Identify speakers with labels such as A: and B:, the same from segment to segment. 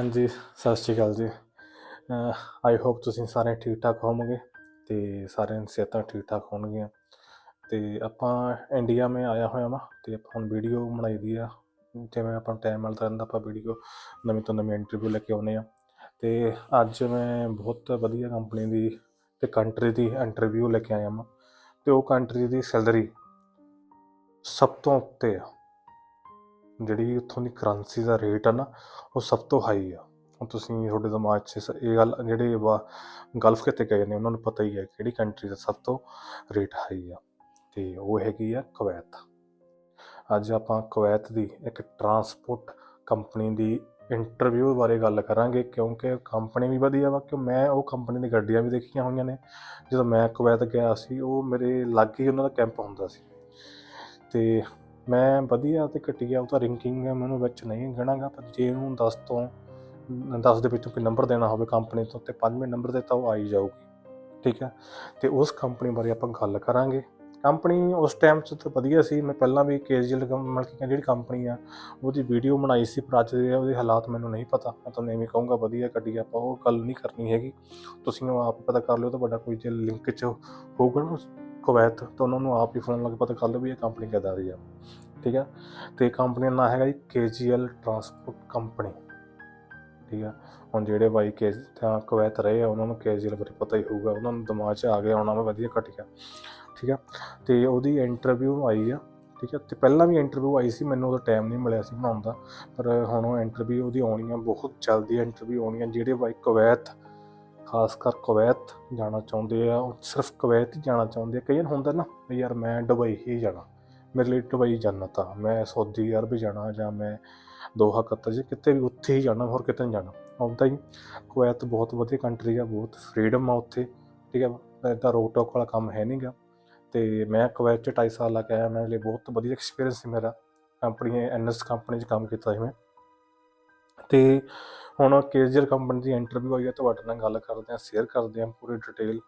A: ਹਾਂਜੀ, ਸਤਿ ਸ਼੍ਰੀ ਅਕਾਲ ਜੀ। ਆਈ ਹੋਪ ਤੁਸੀਂ ਸਾਰੇ ਠੀਕ ਠਾਕ ਹੋਵੋਗੇ ਤੇ ਸਾਰਿਆਂ ਦੀ ਸਿਹਤਾਂ ਠੀਕ ਠਾਕ ਹੋਣਗੀਆਂ। ਤੇ ਆਪਾਂ ਇੰਡੀਆ ਮੈਂ ਆਇਆ ਹੋਇਆ ਵਾਂ ਤੇ ਆਪਾਂ ਹੁਣ ਵੀਡੀਓ ਬਣਾਈ ਦੀ ਆ। ਜਿਵੇਂ ਆਪਾਂ ਟਾਈਮ ਮਿਲਦਾ ਰਹਿੰਦਾ, ਆਪਾਂ ਵੀਡੀਓ ਨਵੀਂ ਤੋਂ ਨਵੀਂ ਇੰਟਰਵਿਊ ਲੈ ਕੇ ਆਉਂਦੇ ਆ। ਤੇ ਅੱਜ ਮੈਂ ਬਹੁਤ ਵਧੀਆ ਕੰਪਨੀ ਦੀ ਤੇ ਕੰਟਰੀ ਦੀ ਇੰਟਰਵਿਊ ਲੈ ਕੇ ਆਇਆ ਵਾਂ। ਤੇ ਉਹ ਕੰਟਰੀ ਦੀ ਸੈਲਰੀ ਸਭ ਤੋਂ ਉੱਤੇ ਆ। ਜਿਹੜੀ ਉੱਥੋਂ ਦੀ ਕਰੰਸੀ ਦਾ ਰੇਟ ਆ ਨਾ, ਉਹ ਸਭ ਤੋਂ ਹਾਈ ਆ। ਹੁਣ ਤੁਸੀਂ ਤੁਹਾਡੇ ਦਿਮਾਗ 'ਚ ਸ- ਇਹ ਗੱਲ ਜਿਹੜੇ ਵਾ ਗਲਫ ਕਿਤੇ ਗਏ ਨੇ, ਉਹਨਾਂ ਨੂੰ ਪਤਾ ਹੀ ਹੈ ਕਿਹੜੀ ਕੰਟਰੀ ਦਾ ਸਭ ਤੋਂ ਰੇਟ ਹਾਈ ਆ। ਤੇ ਉਹ ਹੈਗੀ ਆ ਕੁਵੈਤ। ਅੱਜ ਆਪਾਂ ਕੁਵੈਤ ਦੀ ਇੱਕ ਟਰਾਂਸਪੋਰਟ ਕੰਪਨੀ ਦੀ ਇੰਟਰਵਿਊ ਬਾਰੇ ਗੱਲ ਕਰਾਂਗੇ, ਕਿਉਂਕਿ ਕੰਪਨੀ ਵੀ ਵਧੀਆ ਵਾ ਕਿ ਮੈਂ ਉਹ ਕੰਪਨੀ ਦੀ ਗੱਡੀਆਂ ਵੀ ਦੇਖੀਆਂ ਹੋਈਆਂ ਨੇ। ਜਦੋਂ ਮੈਂ ਕੁਵੈਤ ਗਿਆ ਸੀ, ਉਹ ਮੇਰੇ ਲਾਗੇ ਹੀ ਉਹਨਾਂ ਦਾ ਕੈਂਪ ਹੁੰਦਾ ਸੀ। ਤੇ ਮੈਂ ਵਧੀਆ ਤੇ ਘਟੀਆ ਉਹਦਾ ਰੈਂਕਿੰਗ ਹੈ, ਮੈਨੂੰ ਵਿੱਚ ਨਹੀਂ ਗਿਣਾਗਾ ਪਰ ਜੇ ਇਹਨੂੰ 10 ਤੋਂ 10 ਦੇ ਵਿੱਚੋਂ ਕੋਈ ਨੰਬਰ ਦੇਣਾ ਹੋਵੇ ਕੰਪਨੀ ਤੋਂ ਤੇ ਪੰਜਵੇਂ ਨੰਬਰ ਤੇ ਤਾਂ ਉਹ ਆਈ ਜਾਊਗੀ, ਠੀਕ ਹੈ? ਤੇ ਉਸ ਕੰਪਨੀ ਬਾਰੇ ਆਪਾਂ ਗੱਲ ਕਰਾਂਗੇ। ਕੰਪਨੀ ਉਸ ਟਾਈਮ 'ਚ ਤਾਂ ਵਧੀਆ ਸੀ, ਮੈਂ ਪਹਿਲਾਂ ਵੀ ਕੇਜੀਐਲ ਮਤਲਬ ਕਿ ਜਿਹੜੀ ਕੰਪਨੀ ਆ, ਉਹਦੀ ਵੀਡੀਓ ਬਣਾਈ ਸੀ, ਪਰ ਅੱਜ ਦੇ ਉਹਦੇ ਹਾਲਾਤ ਮੈਨੂੰ ਨਹੀਂ ਪਤਾ। ਮੈਂ ਤੁਹਾਨੂੰ ਐਵੇਂ ਕਹੂੰਗਾ, ਵਧੀਆ ਕੱਢੀ ਆਪਾਂ ਉਹ ਗੱਲ ਨਹੀਂ ਕਰਨੀ ਹੈਗੀ। ਤੁਸੀਂ ਉਹ ਆਪ ਪਤਾ ਕਰ ਲਿਓ ਤਾਂ ਵੱਡਾ ਕੋਈ ਜੇ ਲਿੰਕ 'ਚ ਹੋਊਗਾ ਨਾ ਕੁਵੈਤ ਤਾਂ ਉਹਨਾਂ ਨੂੰ ਆਪ ਹੀ ਫੋਨ ਲੱਗ ਪਤਾ ਕਰ ਲਓ ਵੀ ਇਹ ਕੰਪਨੀ ਕਿੱਦਾਂ ਦੀ ਆ? ਠੀਕ ਆ? ਤੇ ਕੰਪਨੀ ਦਾ ਨਾਮ ਹੈਗਾ ਜੀ ਕੇਜੀਐਲ ਟਰਾਂਸਪੋਰਟ ਕੰਪਨੀ ਠੀਕ ਆ? ਹੁਣ ਜਿਹੜੇ ਬਾਈ ਕੇ ਤਾਂ ਕੁਵੈਤ ਰਹੇ ਆ, ਉਹਨਾਂ ਨੂੰ ਕੇਜੀਐਲ ਬਾਰੇ ਪਤਾ ਹੀ ਹੋਊਗਾ। ਉਹਨਾਂ ਨੂੰ ਦਿਮਾਗ 'ਚ ਆ ਗਿਆ ਉਹਨਾਂ ਨੂੰ ਵਧੀਆ ਘਟਿਆ। ਠੀਕ ਆ? ਤੇ ਉਹਦੀ ਇੰਟਰਵਿਊ ਆਈ ਆ। ਠੀਕ ਆ? ਤੇ ਪਹਿਲਾਂ ਵੀ ਇੰਟਰਵਿਊ ਆਈ ਸੀ, ਮੈਨੂੰ ਉਹਦਾ ਟਾਈਮ ਨਹੀਂ ਮਿਲਿਆ ਸੀ ਬਣਾਉਣ ਦਾ। ਪਰ ਹੁਣ ਉਹ ਇੰਟਰਵਿਊ ਉਹਦੀ ਆਉਣੀ ਆ, ਬਹੁਤ ਜਲਦੀ ਇੰਟਰਵਿਊ ਆਉਣੀ ਆ। ਜਿਹੜੇ ਬਾਈ ਕੁਵੈਤ ਖਾਸ ਕਰ ਕੁਵੈਤ ਜਾਣਾ ਚਾਹੁੰਦੇ ਆ, ਉਹ ਸਿਰਫ ਕੁਵੈਤ ਹੀ ਜਾਣਾ ਚਾਹੁੰਦੇ ਆ। ਕਈ ਵਾਰ ਹੁੰਦਾ ਨਾ ਵੀ ਯਾਰ ਮੈਂ ਦੁਬਈ ਹੀ ਜਾਣਾ, ਮੇਰੇ ਲਈ ਦੁਬਈ ਜੰਨਤ ਤਾਂ, ਮੈਂ ਸਾਊਦੀ ਅਰਬ ਜਾਣਾ ਜਾਂ ਮੈਂ ਦੋਹਾ ਕਤਰ ਜੇ ਕਿਤੇ ਵੀ ਉੱਥੇ ਹੀ ਜਾਣਾ, ਹੋਰ ਕਿਤੇ ਨਹੀਂ ਜਾਣਾ। ਉੱਦਾਂ ਹੀ ਕੁਵੈਤ ਬਹੁਤ ਵਧੀਆ ਕੰਟਰੀ ਆ, ਬਹੁਤ ਫਰੀडम ਆ ਉੱਥੇ, ਠੀਕ ਹੈ ਇਦਾਂ ਰੋਕ ਟੋਕ ਵਾਲਾ ਕੰਮ ਹੈ ਨਹੀਂਗਾ ਤੇ ਮੈਂ ਕੁਵੈਤ ਚ 2.5 ਸਾਲ ਲਾ ਕੇ ਆਇਆ, ਮੇਰੇ ਲਈ ਬਹੁਤ ਵਧੀਆ ਐਕਸਪੀਰੀਅੰਸ ਸੀ ਮੇਰਾ। ਕੰਪਨੀ ਐਨਐਸ ਕੰਪਨੀ 'ਚ ਕੰਮ ਕੀਤਾ ਸੀ ਮੈਂ। ਤੇ ਹੁਣ ਕੇਜਰ ਕੰਪਨੀ ਦੀ ਇੰਟਰਵਿਊ ਆਈ ਹੈ, ਤੁਹਾਡੇ ਨਾਲ ਗੱਲ ਕਰਦੇ ਹਾਂ ਸ਼ੇਅਰ ਕਰਦੇ ਹਾਂ ਪੂਰੀ ਡਿਟੇਲ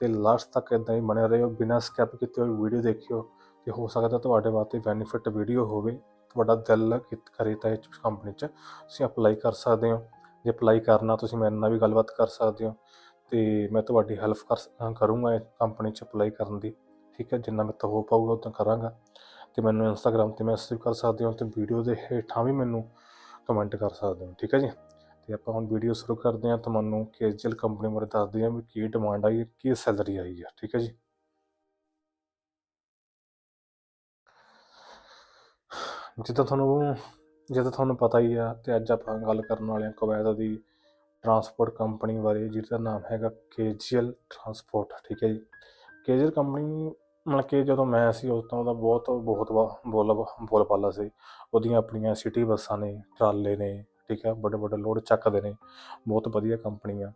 A: ਤੇ ਲਾਸਟ ਤੱਕ ਇਦਾਂ ਹੀ ਬਣੇ ਰਹੋ ਬਿਨਾਂ ਸਕਿਪ ਕੀਤੇ ਹੋਏ ਵੀਡੀਓ ਦੇਖਿਓ ਤੇ ਹੋ ਸਕਦਾ ਤੁਹਾਡੇ ਵਾਸਤੇ ਬੈਨੀਫਿਟ ਵੀਡੀਓ ਹੋਵੇ, ਤੁਹਾਡਾ ਦਿਲ ਕਿਤ ਕਰੇ ਤਾਂ ਇਸ ਕੰਪਨੀ 'ਚ ਤੁਸੀਂ ਅਪਲਾਈ ਕਰ ਸਕਦੇ ਹੋ, ਜੇ ਅਪਲਾਈ ਕਰਨਾ ਤੁਸੀਂ ਮੇਰੇ ਨਾਲ ਵੀ ਗੱਲਬਾਤ ਕਰ ਸਕਦੇ ਹੋ ਤੇ ਮੈਂ ਤੁਹਾਡੀ ਹੈਲਪ ਕਰ ਕਰੂੰਗਾ ਇਸ ਕੰਪਨੀ 'ਚ ਅਪਲਾਈ ਕਰਨ ਦੀ, ਠੀਕ ਹੈ, ਜਿੰਨਾ ਮੇਰੇ ਤੋਂ ਹੋ ਪਾਊਗਾ ਉतना ਕਰਾਂਗਾ ਤੇ ਮੈਨੂੰ ਇੰਸਟਾਗ੍ਰam ਤੇ ਮੈਸੇਜ ਕਰ ਸਕਦੇ ਹੋ ਤੇ ਵੀਡੀਓ ਦੇ ਹੇਠਾਂ ਵੀ ਮੈਨੂੰ ਕਮੈਂਟ ਕਰ ਸਕਦੇ ਹੋ, ਠੀਕ ਹੈ ਜੀ? ਤੇ ਆਪਾਂ ਹੁਣ ਵੀਡੀਓ ਸ਼ੁਰੂ ਕਰਦੇ ਹਾਂ ਤੁਹਾਨੂੰ ਕੇਜਲ ਕੰਪਨੀ ਬਾਰੇ ਦੱਸਦੇ ਹਾਂ ਵੀ ਕੀ ਡਿਮਾਂਡ ਆਈ ਹੈ ਕੀ ਸੈਲਰੀ ਆਈ ਹੈ ਠੀਕ ਹੈ ਜੀ? ਜਿੱਦਾਂ ਤੁਹਾਨੂੰ ਜਿੱਦਾਂ ਤੁਹਾਨੂੰ ਪਤਾ ਹੀ ਆ, ਤੇ ਅੱਜ ਆਪਾਂ ਗੱਲ ਕਰਨ ਵਾਲੇ ਹਾਂ ਕੁਵੈਤ ਦੀ ਟਰਾਂਸਪੋਰਟ ਕੰਪਨੀ ਬਾਰੇ, ਜਿਹਦਾ ਨਾਮ ਹੈਗਾ ਕੇਜੀਐਲ ਟਰਾਂਸਪੋਰਟ ਠੀਕ ਹੈ ਜੀ? ਕੇਜੀਐਲ ਕੰਪਨੀ ਮਤਲਬ ਕਿ ਜਦੋਂ ਮੈਂ ਸੀ, ਉਸ ਤੋਂ ਉਹਦਾ ਬਹੁਤ ਬਹੁਤ ਵਾ- ਬੋਲ ਬੋਲ ਪਾਲਾ ਸੀ। ਉਹਦੀਆਂ ਆਪਣੀਆਂ ਸਿਟੀ ਬੱਸਾਂ ਨੇ, ਟਰਾਲੇ ਨੇ, ਠੀਕ ਹੈ ਵੱਡੇ ਵੱਡੇ ਲੋਡ ਚੱਕਦੇ ਨੇ, ਬਹੁਤ ਵਧੀਆ ਕੰਪਨੀ ਆ।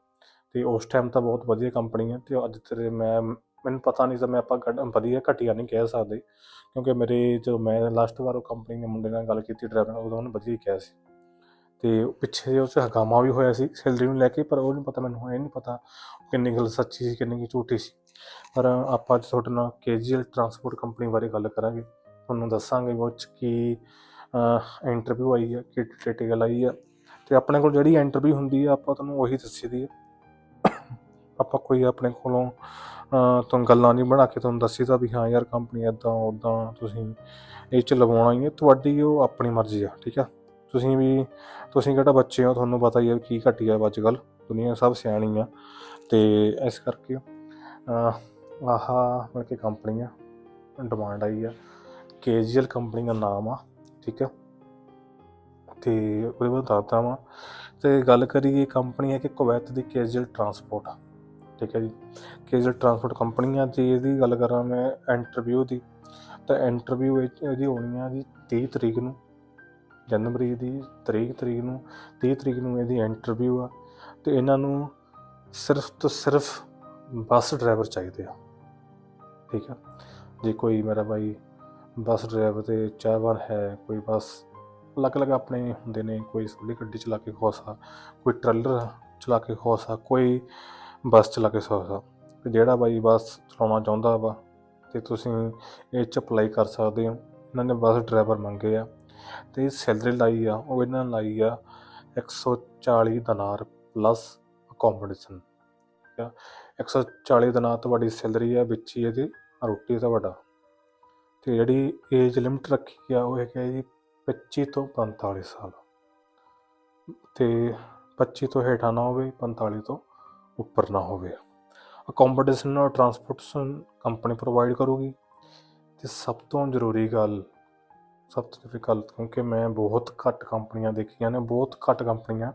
A: ਤੇ ਉਸ ਟਾਈਮ ਤਾਂ ਬਹੁਤ ਵਧੀਆ ਕੰਪਨੀ ਆ, ਤੇ ਅੱਜ ਤੇਰੇ ਮੈਂ, ਮੈਨੂੰ ਪਤਾ ਨਹੀਂ ਸੀ ਮੈਂ ਆਪਾਂ ਘੱਟ, ਵਧੀਆ ਘਟੀਆ ਨਹੀਂ ਕਹਿ ਸਕਦੇ, ਕਿਉਂਕਿ ਮੇਰੇ ਜਦੋਂ ਮੈਂ ਲਾਸਟ ਵਾਰ ਉਹ ਕੰਪਨੀ ਦੇ ਮੁੰਡੇ ਨਾਲ ਗੱਲ ਕੀਤੀ ਡਰਾਈਵਰ ਨਾਲ ਉਦੋਂ ਉਹਨੇ ਵਧੀਆ ਹੀ ਕਿਹਾ ਸੀ। ਤੇ ਪਿੱਛੇ ਉਹ 'ਚ ਹਗਾਮਾ ਵੀ ਹੋਇਆ ਸੀ ਸੈਲਰੀ ਨੂੰ ਲੈ ਕੇ, ਪਰ ਉਹ ਨਹੀਂ ਪਤਾ, ਮੈਨੂੰ ਇਹ ਨਹੀਂ ਪਤਾ ਕਿੰਨੀ ਗੱਲ ਸੱਚੀ ਸੀ, ਕਿੰਨੀ ਕੁ ਝੂਠੀ ਸੀ। ਪਰ ਆਪਾਂ ਅੱਜ ਤੁਹਾਡੇ ਨਾਲ ਕੇਜੀਐਲ ਟਰਾਂਸਪੋਰਟ ਕੰਪਨੀ ਬਾਰੇ ਗੱਲ ਕਰਾਂਗੇ। ਤੁਹਾਨੂੰ ਦੱਸਾਂਗੇ ਉਹ 'ਚ ਕੀ ਇੰਟਰਵਿਊ ਆਈ ਹੈ ਕਿ ਡਿਟੇਲ ਆਈ ਆ। ਤੇ ਆਪਣੇ ਕੋਲ ਜਿਹੜੀ ਇੰਟਰਵਿਊ ਹੁੰਦੀ ਆ, ਆਪਾਂ ਤੁਹਾਨੂੰ ਉਹੀ ਦੱਸੀ ਦੀ ਹੈ ਆਪਾਂ ਕੋਈ ਆਪਣੇ ਕੋਲੋਂ ਤੁਹਾਨੂੰ ਗੱਲਾਂ ਨਹੀਂ ਬਣਾ ਕੇ ਤੁਹਾਨੂੰ ਦੱਸੀਦਾ ਵੀ ਹਾਂ ਯਾਰ ਕੰਪਨੀ ਇਦਾਂ ਉਦਾਂ ਤੁਸੀਂ ਇਹ ਚ ਲਵਾਉਣਾ ਹੀ ਹੈ ਤੁਹਾਡੀ ਉਹ ਆਪਣੀ ਮਰਜ਼ੀ ਆ, ਠੀਕ ਆ? ਤੁਸੀਂ ਵੀ, ਤੁਸੀਂ ਕਿਹੜਾ ਬੱਚੇ ਹੋ, ਤੁਹਾਨੂੰ ਪਤਾ ਹੀ ਹੈ ਕੀ ਘਟੀ ਆ ਅੱਜ ਕੱਲ ਦੁਨੀਆ ਸਭ ਸਿਆਣੀ ਆ। ਤੇ ਇਸ ਕਰਕੇ ਆਹ, ਮਤਲਬ ਕਿ ਕੰਪਨੀ ਆ ਡਿਮਾਂਡ ਆਈ ਆ। ਕੇਜੀਐਲ ਕੰਪਨੀ ਦਾ ਨਾਮ ਆ, ਠੀਕ ਆ। ਤੇ ਉਹਦੇ ਬਾਅਦ ਦੱਸਦਾ ਵਾਂ। ਤੇ ਗੱਲ ਕਰੀਏ ਕੰਪਨੀ ਹੈ ਕਿ ਕੁਵੈਤ ਦੀ ਕੇਜੀਐਲ ਟਰਾਂਸਪੋਰਟ ਠੀਕ ਹੈ ਜੀ। ਕੇਜਲ ਟਰਾਂਸਪੋਰਟ ਕੰਪਨੀ ਆ ਤੇ ਇਹਦੀ ਗੱਲ ਕਰਾਂ ਮੈਂ ਇੰਟਰਵਿਊ ਦੀ। ਤਾਂ ਇੰਟਰਵਿਊ ਇਹਦੀ ਹੋਣੀ ਆ ਜੀ 30 ਤਰੀਕ ਨੂੰ, ਜਨਵਰੀ ਦੀ ਤਰੀਕ ਤਰੀਕ ਨੂੰ 30 ਤਰੀਕ ਨੂੰ ਇਹਦੀ ਇੰਟਰਵਿਊ ਆ। ਤੇ ਇਹਨਾਂ ਨੂੰ ਸਿਰਫ ਤੋਂ ਸਿਰਫ ਬੱਸ ਡਰਾਈਵਰ ਚਾਹੀਦੇ ਆ। ਠੀਕ ਆ? ਜੇ ਕੋਈ ਮੇਰਾ ਬਾਈ ਬੱਸ ਡਰਾਈਵਰ ਤੇ ਚਾਹਵਾਨ ਹੈ, ਕੋਈ ਬੱਸ ਅਲੱਗ-ਅਲੱਗ ਆਪਣੇ ਹੁੰਦੇ ਨੇ, ਕੋਈ ਛੋਟੀ ਗੱਡੀ ਚਲਾ ਕੇ ਖੋਸਾ ਕੋਈ ਟਰੈਲਰ ਚਲਾ ਕੇ ਖੋਸਾ ਕੋਈ ਬੱਸ ਚਲਾ ਕੇ ਸਕਦਾ ਤੇ ਜਿਹੜਾ ਬਾਈ ਬੱਸ ਚਲਾਉਣਾ ਚਾਹੁੰਦਾ ਵਾ ਤੇ ਤੁਸੀਂ ਇਹ ਚ ਅਪਲਾਈ ਕਰ ਸਕਦੇ ਹੋ। ਇਹਨਾਂ ਨੇ ਬੱਸ ਡਰਾਈਵਰ ਮੰਗੇ ਆ ਤੇ ਸੈਲਰੀ ਲਾਈ ਆ, ਉਹ ਇਹਨਾਂ ਲਾਈ ਆ 140 ਦਿਨਾਰ ਪਲੱਸ ਅਕੋਮੋਡੇਸ਼ਨ। ਠੀਕ ਆ? 140 ਦਿਨਾਰ ਤੁਹਾਡੀ ਸੈਲਰੀ ਆ, ਵਿੱਚ ਹੀ ਇਹਦੀ ਰੋਟੀ ਦਾ ਤੁਹਾਡਾ। ਤੇ ਜਿਹੜੀ ਏਜ ਲਿਮਟ ਰੱਖੀ ਆ, ਉਹ ਹੈਗਾ ਜੀ 25 ਤੋਂ 45 ਸਾਲ। ਤੇ 25 ਤੋਂ ਹੇਠਾਂ ਨਾ ਹੋਵੇ 45 ਤੋਂ ਉੱਪਰ ਨਾ ਹੋਵੇ। ਅਕੋਮੋਡੇਸ਼ਨ ਔਰ ਟਰਾਂਸਪੋਰਟੇਸ਼ਨ ਕੰਪਨੀ ਪ੍ਰੋਵਾਈਡ ਕਰੂਗੀ। ਤੇ ਸਭ ਤੋਂ ਜ਼ਰੂਰੀ ਗੱਲ, ਸਭ ਤੋਂ ਜ਼ਰੂਰੀ ਗੱਲ ਕਿਉਂਕਿ ਮੈਂ ਬਹੁਤ ਘੱਟ ਕੰਪਨੀਆਂ ਦੇਖੀਆਂ ਨੇ, ਬਹੁਤ ਘੱਟ ਕੰਪਨੀਆਂ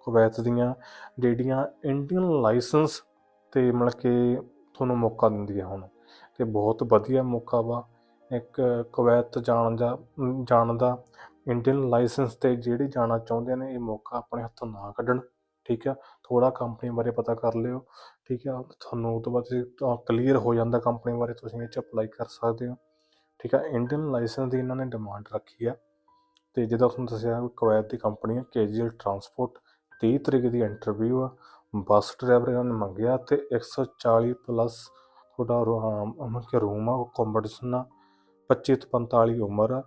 A: ਕੁਵੈਤ ਦੀਆਂ, ਜਿਹੜੀਆਂ ਇੰਡੀਅਨ ਲਾਇਸੈਂਸ ਅਤੇ ਮਤਲਬ ਕਿ ਤੁਹਾਨੂੰ ਮੌਕਾ ਦਿੰਦੀਆਂ ਹੁਣ। ਅਤੇ ਬਹੁਤ ਵਧੀਆ ਮੌਕਾ ਵਾ। ਇੱਕ ਕੁਵੈਤ ਜਾਣ ਦਾ ਜਾਣ ਦਾ ਇੰਡੀਅਨ ਲਾਇਸੈਂਸ ਤੇ ਜਿਹੜੇ ਜਾਣਾ ਚਾਹੁੰਦੇ ਨੇ, ਇਹ ਮੌਕਾ ਆਪਣੇ ਹੱਥੋਂ ਨਾ ਕੱਢਣ। ਠੀਕ ਆ? ਥੋੜ੍ਹਾ ਕੰਪਨੀ ਬਾਰੇ ਪਤਾ ਕਰ ਲਿਓ। ਠੀਕ ਆ? ਤੁਹਾਨੂੰ ਉਹ ਤੋਂ ਬਾਅਦ ਕਲੀਅਰ ਹੋ ਜਾਂਦਾ ਕੰਪਨੀ ਬਾਰੇ, ਤੁਸੀਂ ਇਹ ਚ ਅਪਲਾਈ ਕਰ ਸਕਦੇ ਹੋ। ਠੀਕ ਆ? ਇੰਡੀਅਨ ਲਾਇਸੈਂਸ ਦੀ ਇਹਨਾਂ ਨੇ ਡਿਮਾਂਡ ਰੱਖੀ ਆ। ਤੇ ਜਿੱਦਾਂ ਤੁਹਾਨੂੰ ਦੱਸਿਆ ਵੀ ਕੁਵੈਤ ਦੀ ਕੰਪਨੀ ਹੈ ਕੇਜੀਐਲ ਟਰਾਂਸਪੋਰਟ 30 ਤਰੀਕ ਦੀ ਇੰਟਰਵਿਊ ਆ। ਬੱਸ ਡਰਾਈਵਰ ਇਹਨਾਂ ਨੇ ਮੰਗਿਆ ਤੇ 140 ਪਲੱਸ ਤੁਹਾਡਾ ਰੂਮ ਕਿ ਰੂਮ ਆ ਅਕੋਮੋਡੇਸ਼ਨ ਆ 25 ਤੋਂ 45 ਉਮਰ ਆ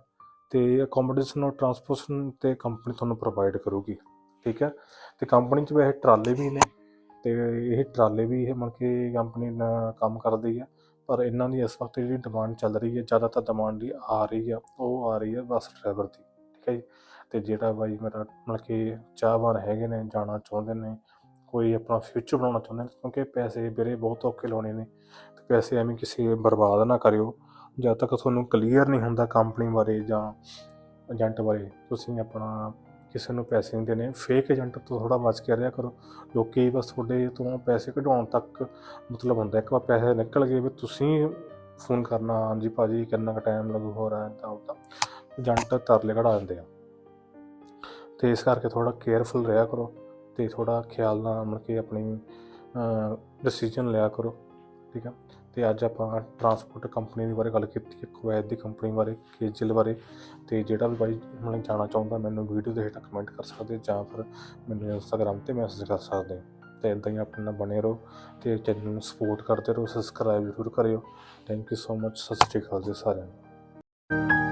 A: ਤੇ ਅਕੋਮੋਡੇਸ਼ਨ ਔਰ ਟਰਾਂਸਪੋਰਟੇਸ਼ਨ ਤੇ ਕੰਪਨੀ ਤੁਹਾਨੂੰ ਪ੍ਰੋਵਾਈਡ ਕਰੂਗੀ, ਠੀਕ ਹੈ ਤੇ ਕੰਪਨੀ 'ਚ ਵੈਸੇ ਟਰਾਲੇ ਵੀ ਨੇ ਤੇ ਇਹ ਟਰਾਲੇ ਵੀ ਇਹ ਮਤਲਬ ਕਿ ਕੰਪਨੀ ਨਾਲ ਕੰਮ ਕਰਦੀ ਆ, ਪਰ ਇਹਨਾਂ ਦੀ ਇਸ ਵਕਤ ਜਿਹੜੀ ਡਿਮਾਂਡ ਚੱਲ ਰਹੀ ਹੈ ਜ਼ਿਆਦਾਤਰ ਡਿਮਾਂਡ ਦੀ ਆ ਰਹੀ ਆ, ਉਹ ਆ ਰਹੀ ਹੈ ਬੱਸ ਡਰਾਈਵਰ ਦੀ, ਠੀਕ ਹੈ ਜੀ? ਤੇ ਜਿਹੜਾ ਬਾਈ ਮੇਰਾ ਮਤਲਬ ਕਿ ਚਾਹਵਾਨ ਹੈਗੇ ਨੇ, ਜਾਣਾ ਚਾਹੁੰਦੇ ਨੇ ਕੋਈ ਆਪਣਾ ਫਿਊਚਰ ਬਣਾਉਣਾ ਚਾਹੁੰਦੇ ਨੇ, ਕਿਉਂਕਿ ਪੈਸੇ ਵੀਰੇ ਬਹੁਤ ਔਖੇ ਲਾਉਣੇ ਨੇ, ਤੇ ਪੈਸੇ ਐਵੇਂ ਕਿਸੇ ਬਰਬਾਦ ਨਾ ਕਰਿਓ। ਜਦ ਤੱਕ ਤੁਹਾਨੂੰ ਕਲੀਅਰ ਨਹੀਂ ਹੁੰਦਾ ਕੰਪਨੀ ਬਾਰੇ ਜਾਂ ਏਜੰਟ ਬਾਰੇ, ਤੁਸੀਂ ਆਪਣਾ ਕਿਸੇ ਨੂੰ ਪੈਸੇ ਨਹੀਂ ਦੇਣੇ। ਫੇਕ ਏਜੰਟ ਤੋਂ ਥੋੜਾ ਬਚ ਕੇ ਰਿਹਾ ਕਰੋ। ਲੋਕੀ ਬਸ ਤੁਹਾਡੇ ਤੋਂ ਪੈਸੇ ਕਢਾਉਣ ਤੱਕ ਮਤਲਬ ਹੁੰਦਾ, ਇੱਕ ਵਾਰ ਪੈਸੇ ਨਿਕਲ ਗਏ ਵੀ ਤੁਸੀਂ ਫੋਨ ਕਰਨਾ, ਹਾਂਜੀ ਭਾਜੀ, ਕਿੰਨਾ ਕੁ ਟਾਈਮ ਲੱਗੂ ਹੋ ਰਿਹਾ ਤਾਂ ਉਹਦਾ ਏਜੰਟ ਤਰਲੇ ਕਢਾ ਦਿੰਦੇ ਆ। ਤੇ ਇਸ ਕਰਕੇ ਥੋੜਾ ਕੇਅਰਫੁਲ ਰਿਹਾ ਕਰੋ। ਤੇ ਥੋੜਾ ਖਿਆਲ ਨਾਲ ਮਤਲਬ ਕਿ ਆਪਣੀ ਡਿਸੀਜਨ ਲਿਆ ਕਰੋ, ਠੀਕ ਹੈ ਤੇ ਅੱਜ ਆਪਾਂ ਟਰਾਂਸਪੋਰਟ ਕੰਪਨੀ ਦੇ ਬਾਰੇ ਗੱਲ ਕੀਤੀ ਹੈ ਕੁਵੈਤ ਦੀ ਕੰਪਨੀ ਬਾਰੇ ਕੇਜਲ ਬਾਰੇ, ਤੇ ਜਿਹੜਾ ਵੀ ਬਾਈ ਮਤਲਬ ਜਾਣਾ ਚਾਹੁੰਦਾ, ਮੈਨੂੰ ਵੀਡੀਓ ਦੇ ਹੇਠ ਕਮੈਂਟ ਕਰ ਸਕਦੇ ਜਾਂ ਫਿਰ ਮੈਨੂੰ ਇੰਸਟਾਗ੍ਰam ਤੇ ਮੈਸੇਜ ਕਰ ਸਕਦੇ ਹੋ। ਤੇ ਇਦਾਂ ਹੀ ਆਪਣੇ ਨਾਲ ਬਣੇ ਰਹੋ, ਤੇ ਚੈਨਲ ਨੂੰ ਸਪੋਰਟ ਕਰਦੇ ਰਹੋ ਸਬਸਕ੍ਰਾਈਬ ਜ਼ਰੂਰ ਕਰਿਓ। ਥੈਂਕ ਯੂ ਸੋ ਮਚ ਸਤਿ ਸ਼੍ਰੀ ਅਕਾਲ ਜੀ ਸਾਰਿਆਂ ਨੂੰ।